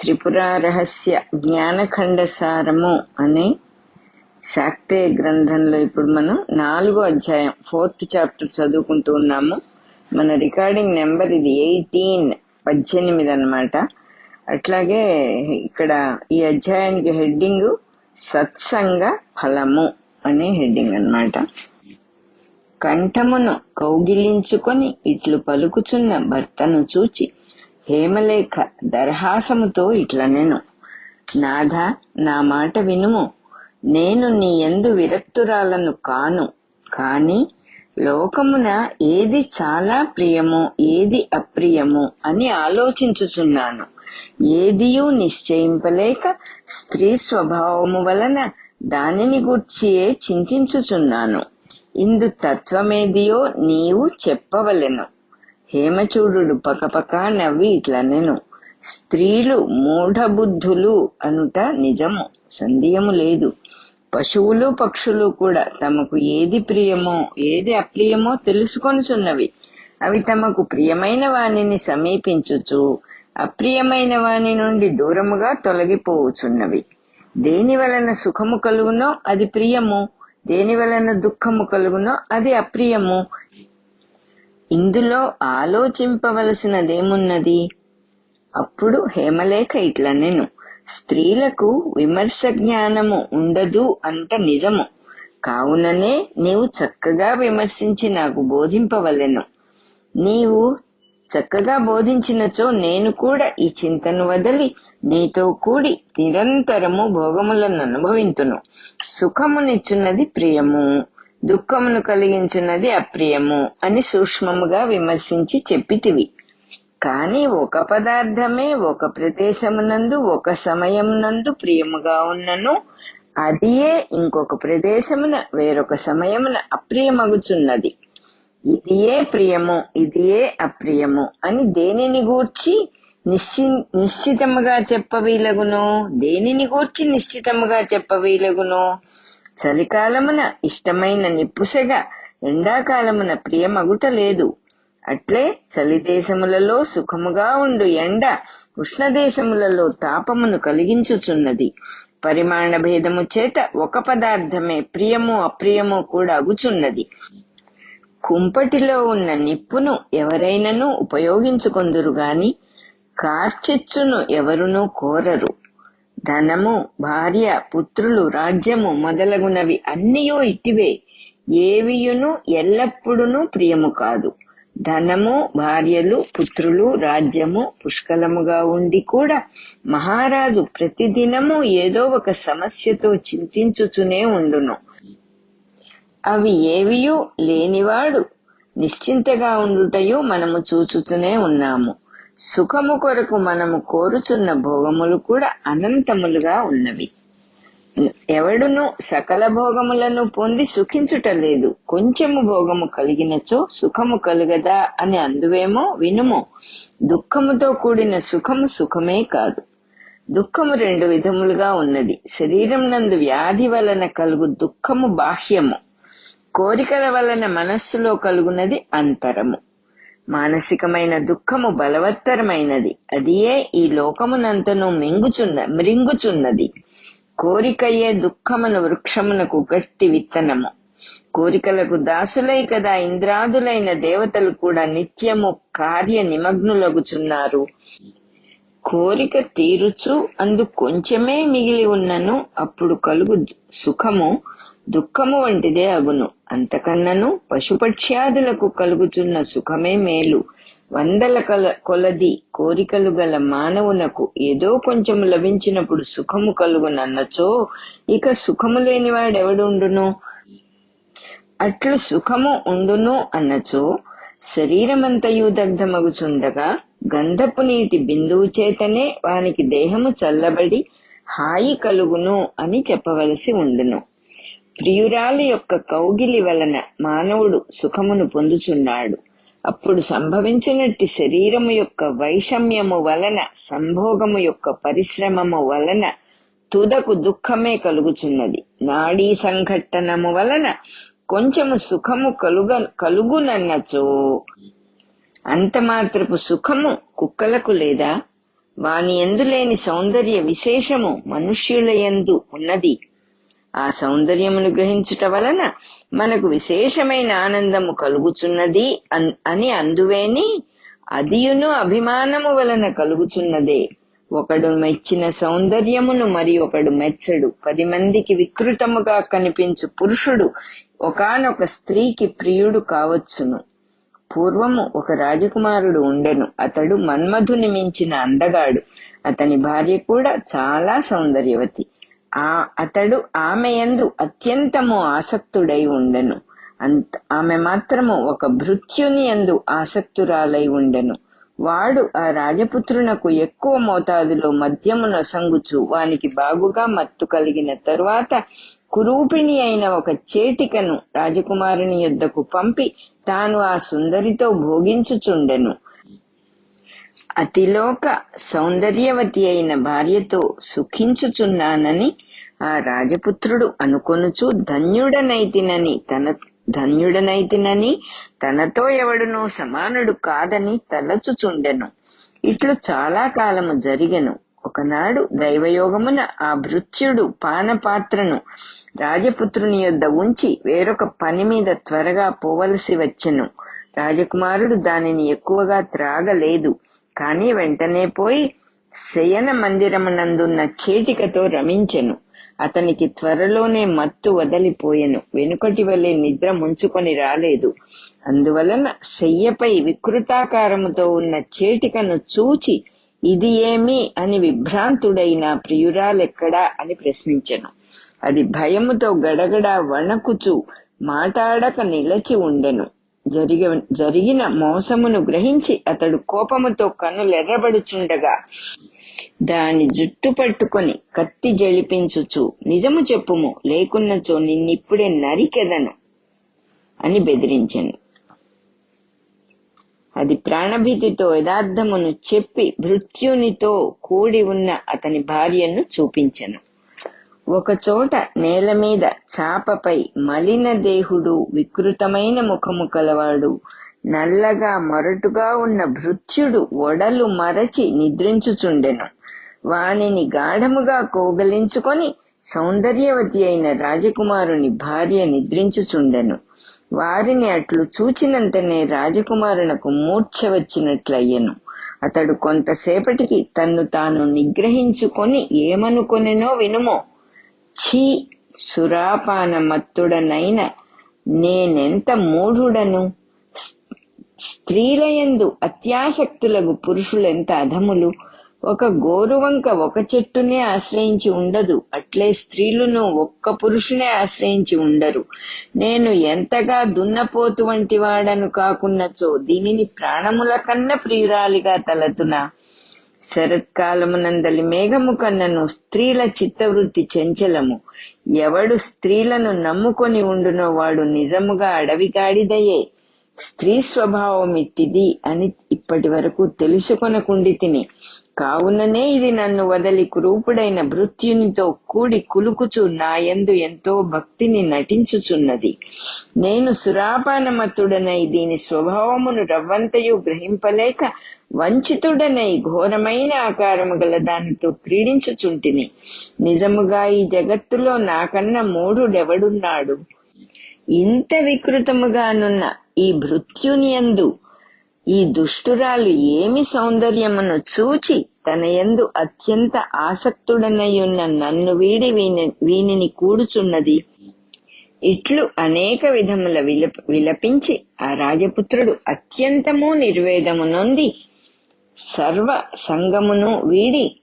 త్రిపుర రహస్య జ్ఞానఖండ సారము అనే శాక్తే గ్రంథంలో ఇప్పుడు మనం నాలుగో అధ్యాయం ఫోర్త్ చాప్టర్ చదువుకుంటూ ఉన్నాము. మన రికార్డింగ్ నెంబర్ ఇది ఎయిటీన్ పద్దెనిమిది అన్నమాట. అట్లాగే ఇక్కడ ఈ అధ్యాయానికి హెడ్డింగ్ సత్సంగ ఫలము అనే హెడ్డింగ్ అన్నమాట. కంఠమును కౌగిలించుకొని ఇట్లు పలుకుచున్న భర్తను చూచి హేమలేఖ దర్హాసముతో ఇట్లనెను. నాథ నా మాట వినుము. నేను నీ ఎందు విరక్తురాలను కాను. కాని లోకమున ఏది చాలా ప్రియమో ఏది అప్రియమో అని ఆలోచించుచున్నాను. ఏదియూ నిశ్చయింపలేక స్త్రీ స్వభావము వలన దానిని గూర్చియే చింతించుచున్నాను. ఇందు తత్వమేదియో నీవు చెప్పవలెను. హేమచూడు పకపక నవ్వి ఇట్లనెను స్త్రీలు మూఢబుద్ధులు అనుట నిజము సందేహము లేదు. పశువులు పక్షులు కూడా తమకు ఏది ప్రియమో ఏది అప్రియమో తెలుసుకొనుచున్నవి. అవి తమకు ప్రియమైన వానిని సమీపించుచు అప్రియమైన వాని నుండి దూరముగా తొలగిపోవుచున్నవి. దేని వలన సుఖము కలుగునో అది ప్రియము దేని వలన దుఃఖము కలుగునో అది అప్రియము. ఇందులో ఆలోచింపవలసినదేమున్నది? అప్పుడు హేమలేఖ ఇట్లా నేను స్త్రీలకు విమర్శ జ్ఞానము ఉండదు అంట నిజము. కావుననే నీవు చక్కగా విమర్శించి నాకు బోధింపవలెను. నీవు చక్కగా బోధించినచో నేను కూడా ఈ చింతను వదలి నీతో కూడి నిరంతరము భోగములను అనుభవింతును. సుఖమునిచ్చున్నది ప్రియము. దుఃఖమును కలిగించున్నది అప్రియము అని సూక్ష్మముగా విమర్శించి చెప్పితివి. కాని ఒక పదార్థమే ఒక ప్రదేశమునందు ఒక సమయమునందు ప్రియముగా ఉన్నను అదియే ఇంకొక ప్రదేశమున వేరొక సమయమున అప్రియమగుచున్నది. ఇదియే ప్రియము ఇదియే అప్రియము అని దేనిని గూర్చి నిశ్చి నిశ్చితముగా చెప్పవీలగును? దేనిని గూర్చి నిశ్చితముగా చెప్పవీలగును? చలికాలమున ఇష్టమైన నిప్పుసెగ ఎండాకాలమున ప్రియమగుట లేదు. అట్లే చలి దేశములలో సుఖముగా ఉండు ఎండ ఉష్ణదేశములలో తాపమును కలిగించుచున్నది. పరిమాణ భేదము చేత ఒక పదార్థమే ప్రియము అప్రియము కూడా అగుచున్నది. కుంపటిలో ఉన్న నిప్పును ఎవరైనను ఉపయోగించుకొందురు గాని కార్చిచ్చును ఎవరునూ కోరరు. ధనము భార్య పుత్రులు రాజ్యము మొదలగునవి అన్నియో ఇట్టివే ఏవియును ఎల్లప్పుడూ ప్రియము కాదు. ధనము భార్యలు పుత్రులు రాజ్యము పుష్కలముగా ఉండి కూడా మహారాజు ప్రతిదినము ఏదో ఒక సమస్యతో చింతించుచునే ఉండును. అవి ఏవియూ లేనివాడు నిశ్చింతగా ఉండుటయో మనము చూచుతూనే ఉన్నాము. సుఖము కొరకు మనము కోరుచున్న భోగములు కూడా అనంతములుగా ఉన్నవి. ఎవడును సకల భోగములను పొంది సుఖించుట లేదు. కొంచెము భోగము కలిగినచో సుఖము కలుగదా అని అందువేమో వినుము. దుఃఖముతో కూడిన సుఖము సుఖమే కాదు. దుఃఖము రెండు విధములుగా ఉన్నది. శరీరం నందు వ్యాధి వలన కలుగు దుఃఖము బాహ్యము. కోరికల వలన మనస్సులో కలుగునది అంతరము. మానసికమైన దుఃఖము బలవత్తరమైనది. అదియే ఈ లోకమునంతను మింగుచున్న మృంగుచున్నది. కోరికయే దుఃఖమున వృక్షమునకు గట్టి విత్తనము. కోరికలకు దాసులై కదా ఇంద్రాదులైన దేవతలు కూడా నిత్యము కార్య నిమగ్నులగుచున్నారు. కోరిక తీరుచు అందు కొంచెమే మిగిలి ఉన్నను అప్పుడు కలుగు సుఖము దుఃఖము వంటిదే అగును. అంతకన్నను పశుపక్ష్యాదులకు కలుగుచున్న సుఖమే మేలు. వందల కల కొలది కోరికలు గల మానవునకు ఏదో కొంచెం లభించినప్పుడు సుఖము కలుగునన్నచో ఇక సుఖము లేనివాడెవడుండును అట్లు సుఖము ఉండును అన్నచో శరీరమంతయు దగ్ధమగుచుండగా గంధపు నీటి బిందువు చేతనే వానికి దేహము చల్లబడి హాయి కలుగును అని చెప్పవలసి ఉండును. ప్రియురాలి యొక్క కౌగిలి వలన మానవుడు సుఖమును పొందుచున్నాడు. అప్పుడు సంభవించినట్టి శరీరము యొక్క వైషమ్యము వలన సంభోగము యొక్క పరిశ్రమము వలన తుదకు దుఃఖమే కలుగుచున్నది. నాడీ సంఘట్టనము వలన కొంచెము సుఖము కలుగ కలుగునన్నచో. అంత మాత్రపు సుఖము కుక్కలకు లేదా వాని ఎందులేని సౌందర్య విశేషము మనుష్యుల యందు ఉన్నది. ఆ సౌందర్యమును గ్రహించుట వలన మనకు విశేషమైన ఆనందము కలుగుచున్నది అన్- అని అందువేని అదియును అభిమానము వలన కలుగుచున్నదే. ఒకడు మెచ్చిన సౌందర్యమును మరి ఒకడు మెచ్చడు. పది మందికి వికృతముగా కనిపించు పురుషుడు ఒకానొక స్త్రీకి ప్రియుడు కావచ్చును. పూర్వము ఒక రాజకుమారుడు ఉండెను. అతడు మన్మధుని మించిన అందగాడు. అతని భార్య కూడా చాలా సౌందర్యవతి. ఆ అతడు ఆమె యందు అత్యంతము ఆసక్తుడై ఉండెను. అంత ఆమె మాత్రము ఒక భృత్యుని యందు ఆసక్తురాలై ఉండెను. వాడు ఆ రాజపుత్రునకు ఎక్కువ మోతాదులో మద్యము నొసంగుచు వానికి బాగుగా మత్తు కలిగిన తరువాత కురూపిణి అయిన ఒక చేటికను రాజకుమారుని యుద్ధకు పంపి తాను ఆ సుందరితో భోగించుచుండెను. అతిలోక సౌందర్యవతి అయిన భార్యతో సుఖించుచున్నానని ఆ రాజపుత్రుడు అనుకొనుచు ధన్యుడనైతినని తన ధన్యుడనైతినని తనతో ఎవడునూ సమానుడు కాదని తలచుచుండెను. ఇట్లు చాలా కాలము జరిగెను. ఒకనాడు దైవయోగమున ఆ భృత్యుడు పానపాత్రను రాజపుత్రుని యొద్ద ఉంచి వేరొక పని మీద త్వరగా పోవలసి వచ్చెను. రాజకుమారుడు దానిని ఎక్కువగా త్రాగలేదు. కాని వెంటనే పోయి శయన మందిరమునందున్న చేటికతో రమించెను. అతనికి త్వరలోనే మత్తు వదలిపోయెను. వెనుకటి వలె నిద్ర ముంచుకొని రాలేదు. అందువలన శయ్యపై వికృతాకారముతో ఉన్న చేటికను చూచి ఇది ఏమి? అని విభ్రాంతుడైన ప్రియురాలెక్కడా అని ప్రశ్నించెను. అది భయముతో గడగడ వణకుచు మాటాడక నిలచి ఉండెను. జరిగ జరిగిన మోసమును గ్రహించి అతడు కోపముతో కన్నులెర్రబడుచుండగా దాని జుట్టు పట్టుకొని కత్తి జలిపించుచు నిజము చెప్పుము లేకున్నచో నిన్నిప్పుడే నరికెదను అని బెదిరించాను. అది ప్రాణభీతితో యథార్థమును చెప్పి మృత్యునితో కూడి ఉన్న అతని భార్యను చూపించెను. ఒకచోట నేల మీద చాపపై మలిన దేహుడు వికృతమైన ముఖము కలవాడు. నల్లగా మొరటుగా ఉన్న భృత్యుడు ఒడలు మరచి నిద్రించుచుండెను. వానిని గాఢముగా కోగలించుకొని సౌందర్యవతి అయిన రాజకుమారుని భార్య నిద్రించుచుండెను. వారిని అట్లు చూచినంతనే రాజకుమారునకు మూర్ఛ వచ్చినట్లయ్యను. అతడు కొంతసేపటికి తన్ను తాను నిగ్రహించుకొని ఏమనుకొనెనో వినుమో. ఛీ సురాపాన మత్తుడనైన నేనెంత మూఢుడను? స్త్రీలయందు అత్యాసక్తులకు పురుషులెంత అధములు? ఒక గోరువంక ఒక చెట్టునే ఆశ్రయించి ఉండదు అట్లే స్త్రీలును ఒక్క పురుషునే ఆశ్రయించి ఉండరు. నేను ఎంతగా దున్నపోతు వంటి వాడను కాకున్నచో దీనిని ప్రాణముల కన్నా ప్రియురాలిగా తలతునా? శరత్కాలమునందలి మేఘము కన్నను స్త్రీల చిత్తవృత్తి చెంచలము. ఎవడు స్త్రీలను నమ్ముకొని ఉండునో వాడు నిజముగా అడవిగాడిదయే. స్త్రీ స్వభావం ఇట్టిది అని ఇప్పటి వరకు తెలుసుకొనకుండి తిని కావుననే ఇది నన్ను వదలి కురూపుడైన భృత్యునితో కూడి కులుకుచు నాయందు ఎంతో భక్తిని నటించుచున్నది. నేను సురాపానమత్తుడనై దీని స్వభావమును రవ్వంతయు గ్రహింపలేక వంచితుడనై ఘోరమైన ఆకారము గల దానితో క్రీడించుచుంటిని నిజముగా ఈ జగత్తులో నాకన్నా మూఢుడెవడున్నాడు? ఇంత వికృతముగానున్న ఈ భృత్యునియందు ఈ దుష్టురాలు ఏమి సౌందర్యమును చూచి తన యందు అత్యంత ఆసక్తుడనయున్న నన్ను వీడి వీని వీనిని కూడుచున్నది. ఇట్లు అనేక విధముల విలప విలపించి ఆ రాజపుత్రుడు అత్యంతము నిర్వేదము నొంది సర్వ సంగమును వీడి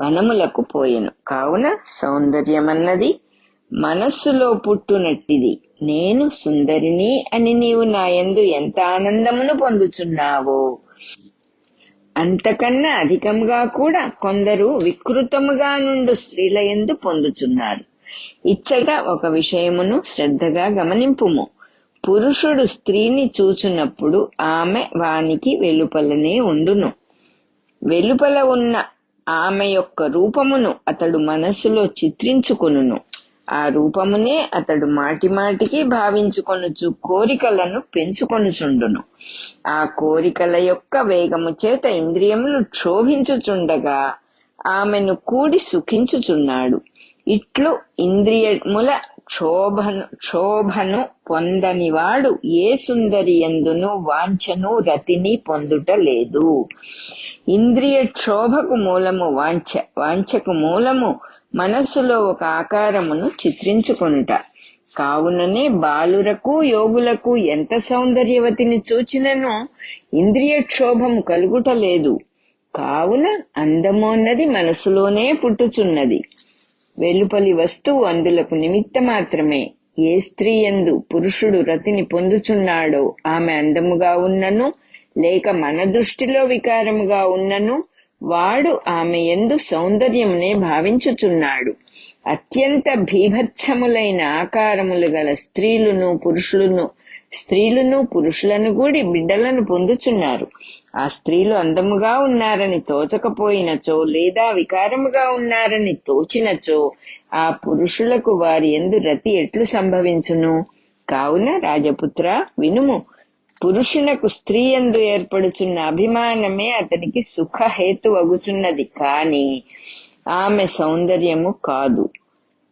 వనములకు పోయెను. కావున సౌందర్యమన్నది మనస్సులో పుట్టునట్టిది. నేను సుందరిని అని నీవు నాయందు ఎంత ఆనందమును పొందుచున్నావో. అంతకన్నా అధికంగా కూడా కొందరు వికృతముగా నుండు స్త్రీల ఎందు పొందుచున్నారు. ఇచ్చట ఒక విషయమును శ్రద్ధగా గమనింపుము. పురుషుడు స్త్రీని చూచున్నప్పుడు ఆమె వానికి వెలుపలనే ఉండును. వెలుపల ఉన్న ఆమె యొక్క రూపమును అతడు మనస్సులో చిత్రించుకొనును. ఆ రూపమునే అతడు మాటి మాటికి భావించుకొనుచు కోరికలను పెంచుకొనుచుండును ఆ కోరికల యొక్క వేగము చేత ఇంద్రియములు క్షోభించుచుండగా ఆమెను కూడి సుఖించుచున్నాడు. ఇట్లు ఇంద్రియముల క్షోభను క్షోభను పొందనివాడు ఏ సుందరి ఎందును వాంఛను రతిని పొందుట లేదు. ఇంద్రియ క్షోభకు మూలము వాంఛ వాంఛకు మూలము మనస్సులో ఒక ఆకారమును చిత్రించుకొనుట. కావుననే బాలురకు యోగులకు ఎంత సౌందర్యవతిని చూచినను ఇంద్రియ క్షోభము కలుగుట లేదు కావున అందమున్నది మనసులోనే పుట్టుచున్నది. వెలుపలి వస్తువు అందులకు నిమిత్త మాత్రమే. ఏ స్త్రీ ఎందు పురుషుడు రతిని పొందుచున్నాడో ఆమె అందముగా ఉన్నను లేక మన దృష్టిలో వికారముగా ఉన్నను వాడు ఆమె ఎందు సౌందర్యమునే భావించుచున్నాడు. అత్యంత భీభత్సములైన ఆకారములు గల స్త్రీలను పురుషులను స్త్రీలను పురుషులను కూడి బిడ్డలను పొందుచున్నారు. ఆ స్త్రీలు అందముగా ఉన్నారని తోచకపోయినచో లేదా వికారముగా ఉన్నారని తోచినచో ఆ పురుషులకు వారి ఎందు రతి ఎట్లు సంభవించును? కావున రాజపుత్ర వినుము. పురుషునకు స్త్రీ ఎందు ఏర్పడుచున్న అభిమానమే అతనికి సుఖహేతు అగుచున్నది కాని ఆమె సౌందర్యము కాదు.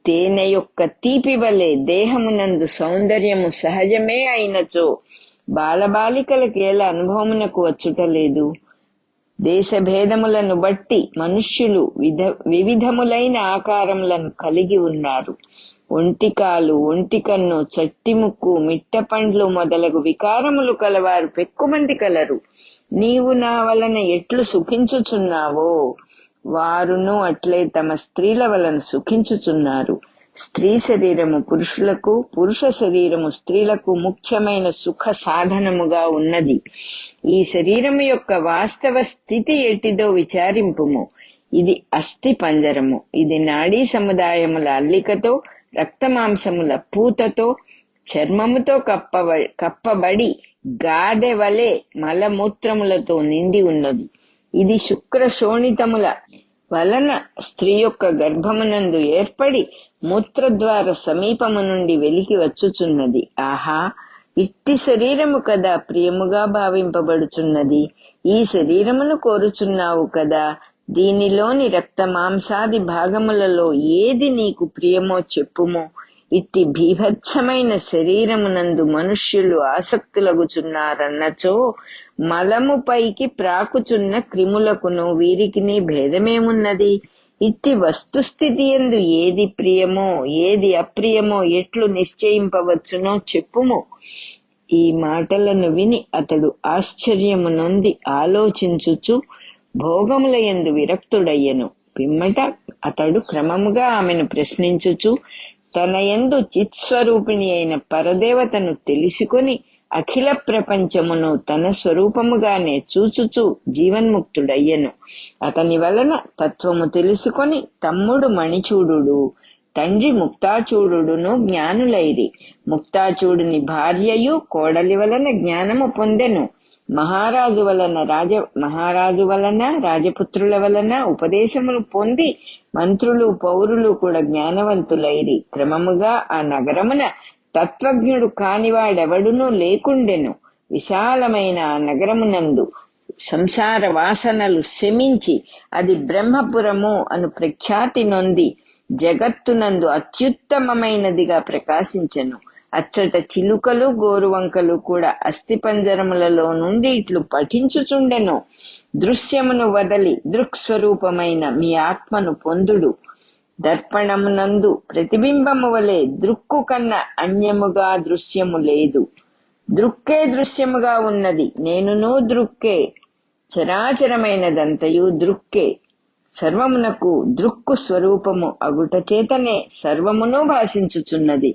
తేనె యొక్క తీపి వలె దేహమునందు సౌందర్యము సహజమే అయినచో బాలబాలికలకు ఎలా అనుభవమునకు వచ్చుట లేదు? దేశ భేదములను బట్టి మనుష్యులు విధ వివిధములైన ఆకారములను కలిగి ఉన్నారు. ఒంటికాలు ఒంటికన్ను చట్టిముక్కు మిట్ట పండ్లు మొదలగు వికారములు కలవారు పెక్కుమంది కలరు. నీవు నా వలన ఎట్లు సుఖించుచున్నావో? వారును అట్లే తమ స్త్రీల వలన సుఖించుచున్నారు. స్త్రీ శరీరము పురుషులకు పురుష శరీరము స్త్రీలకు ముఖ్యమైన సుఖ సాధనముగా ఉన్నది. ఈ శరీరము యొక్క వాస్తవ స్థితి ఎట్టిదో విచారింపుము. ఇది అస్థి పంజరము. ఇది నాడీ సముదాయముల అల్లికతో రక్తమాంసముల పూతతో చర్మముతో కప్పబ కప్పబడి గాదె వలె మలమూత్రములతో నిండి ఉన్నది. ఇది శుక్ర శోణితముల వలన స్త్రీ యొక్క గర్భమునందు ఏర్పడి మూత్రద్వార సమీపము నుండి వెలికి వచ్చుచున్నది. ఆహా! ఇట్టి శరీరము కదా ప్రియముగా భావింపబడుచున్నది. ఈ శరీరమును కోరుచున్నావు కదా. దీనిలోని రక్త మాంసాది భాగములలో ఏది నీకు ప్రియమో చెప్పుము. ఇట్టి భీభత్సమైన శరీరమునందు మనుష్యులు ఆసక్తులగుచున్నారన్నచో మలము పైకి ప్రాకుచున్న క్రిములకును వీరికిని భేదమేమున్నది? ఇట్టి వస్తుస్థితి ఎందు ఏది ప్రియమో ఏది అప్రియమో ఎట్లు నిశ్చయింపవచ్చునో చెప్పుము. ఈ మాటలను విని అతడు ఆశ్చర్యము నొంది ఆలోచించుచు భోగముల ఎందు విరక్తుడయ్యను. పిమ్మట అతడు క్రమముగా ఆమెను ప్రశ్నించుచు తన ఎందు చిత్స్వరూపిణి అయిన పరదేవతను తెలుసుకొని అఖిల ప్రపంచమును తన స్వరూపముగానే చూచుచు జీవన్ముక్తుడయ్యను. అతని వలన తత్వము తెలుసుకొని తమ్ముడు మణిచూడు తండ్రి ముక్తాచూడును జ్ఞానులైరి. ముక్తాచూడుని భార్యయు కోడలి వలన జ్ఞానము పొందెను. మహారాజు వలన రాజ మహారాజు వలన రాజపుత్రుల వలన ఉపదేశములు పొంది మంత్రులు పౌరులు కూడా జ్ఞానవంతులైరి. క్రమముగా ఆ నగరమున తత్వజ్ఞుడు కానివాడెవడునూ లేకుండెను. విశాలమైన ఆ నగరమునందు సంసార వాసనలు శమించి అది బ్రహ్మపురము అను ప్రఖ్యాతి నొంది జగత్తునందు అత్యుత్తమమైనదిగా ప్రకాశించెను. అచ్చట చిలుకలు గోరువంకలు కూడా అస్థిపంజరములలో నుండి ఇట్లు పఠించుచుండెను. దృశ్యమును వదలి దృక్స్వరూపమైన మీ ఆత్మను పొందుడు. దర్పణమునందు ప్రతిబింబము వలె దృక్కు కన్నా అన్యముగా దృశ్యము లేదు. దృక్కే దృశ్యముగా ఉన్నది. నేనును దృక్కే. చరాచరమైనదంతయు దృక్కే. సర్వమునకు దృక్కు స్వరూపము అగుట చేతనే సర్వమును భాషించుచున్నది.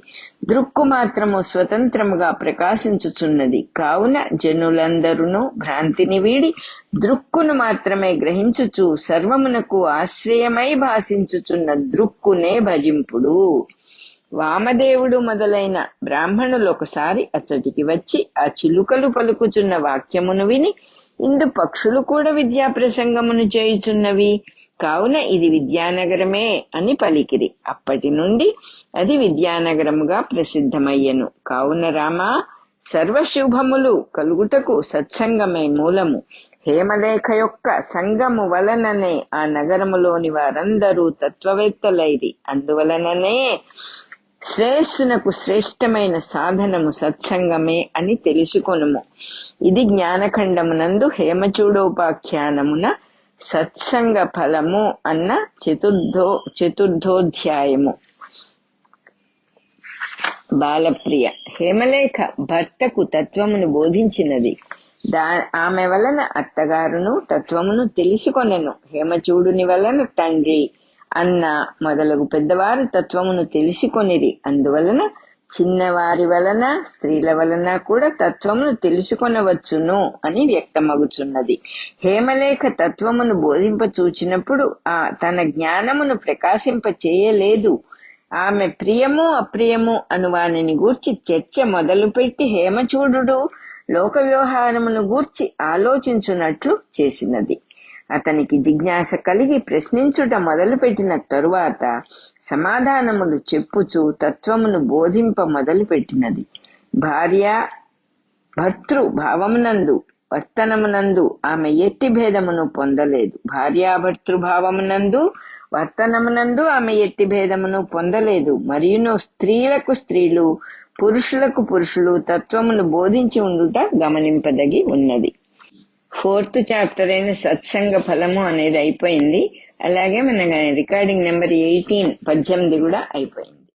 దృక్కు మాత్రము స్వతంత్రముగా ప్రకాశించుచున్నది. కావున జనులందరూ భ్రాంతిని వీడి దృక్కును మాత్రమే గ్రహించుచు సర్వమునకు ఆశ్రయమై భాషించుచున్న దృక్కునే భజింపుడు. వామదేవుడు మొదలైన బ్రాహ్మణులు ఒకసారి అచ్చటికి వచ్చి ఆ చిలుకలు పలుకుచున్న వాక్యమును విని ఇందు పక్షులు కూడా విద్యా ప్రసంగమును చేయుచున్నవి. కావున ఇది విద్యానగరమే అని పలికిరి. అప్పటి నుండి అది విద్యానగరముగా ప్రసిద్ధమయ్యను. కావున రామ సర్వశుభములు కలుగుటకు సత్సంగమే మూలము. హేమలేఖ యొక్క సంగము వలననే ఆ నగరములోని వారందరూ తత్వవేత్తలైరి. అందువలననే శ్రేయస్సునకు శ్రేష్టమైన సాధనము సత్సంగమే అని తెలుసుకొనుము. ఇది జ్ఞానఖండమునందు హేమచూడోపాఖ్యానమున సత్సంగ ఫలము అన్న చతుర్థో చతుర్థోధ్యాయము. బాలప్రియ హేమలేఖ భర్తకు తత్వమును బోధించినది. దా ఆమె వలన అత్తగారును తత్వమును తెలుసుకొనెను. హేమచూడుని వలన తండ్రి అన్న మొదలగు పెద్దవారు తత్వమును తెలుసుకొనిది అందువలన చిన్నవారి వలన స్త్రీల వలన కూడా తత్వమును తెలుసుకొనవచ్చును అని వ్యక్తమగుచున్నది. హేమలేఖ తత్వమును బోధింప చూచినప్పుడు ఆ తన జ్ఞానమును ప్రకాశింప చేయలేదు ఆమె ప్రియము అప్రియము అను వానిని గూర్చి చర్చ మొదలుపెట్టి హేమచూడు లోక వ్యవహారమును గూర్చి ఆలోచించున్నట్లు చేసినది. అతనికి జిజ్ఞాస కలిగి ప్రశ్నించుట మొదలుపెట్టిన తరువాత సమాధానములు చెప్పుచు తత్వమును బోధింప మొదలుపెట్టినది. భార్య భర్తృ భావమునందు వర్తనమునందు ఆమె ఎట్టి భేదమును పొందలేదు. భార్యాభర్తృ భావమునందు వర్తనమునందు ఆమె ఎట్టి భేదమును పొందలేదు. మరియును స్త్రీలకు స్త్రీలు పురుషులకు పురుషులు తత్వమును బోధించి ఉండుట గమనింపదగి ఉన్నది. ఫోర్త్ చాప్టర్ అయిన సత్సంగ ఫలము అనేది అయిపోయింది. అలాగే మన రికార్డింగ్ నెంబర్ ఎయిటీన్ పద్దెనిమిది కూడా అయిపోయింది.